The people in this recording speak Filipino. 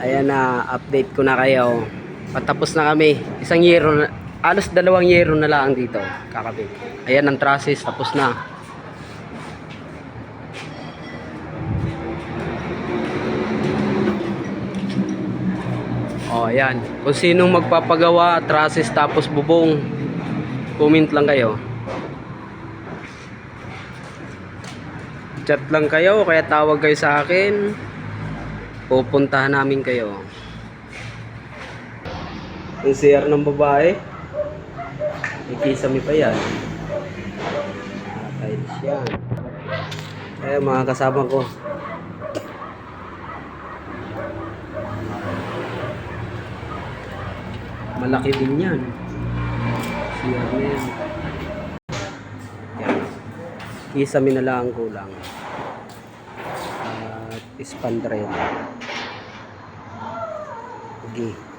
Ayan na, update ko na kayo. Patapos na kami. Isang yero na, alos dalawang yero na lang dito. Kakabit. Ayan ang trusses, tapos na. Oh, ayan. Kung sinong magpapagawa, trusses tapos bubong, comment lang kayo. Chat lang kayo, kaya tawag kayo sa akin. Pupuntahan namin kayo. Ang CR ng babae. May kisame pa yan. Tiles yan. Eh, mga kasama ko. Malaki din yan. CR na yan. Yan. Kisame na lang ang kulang. At spandrel. Okay.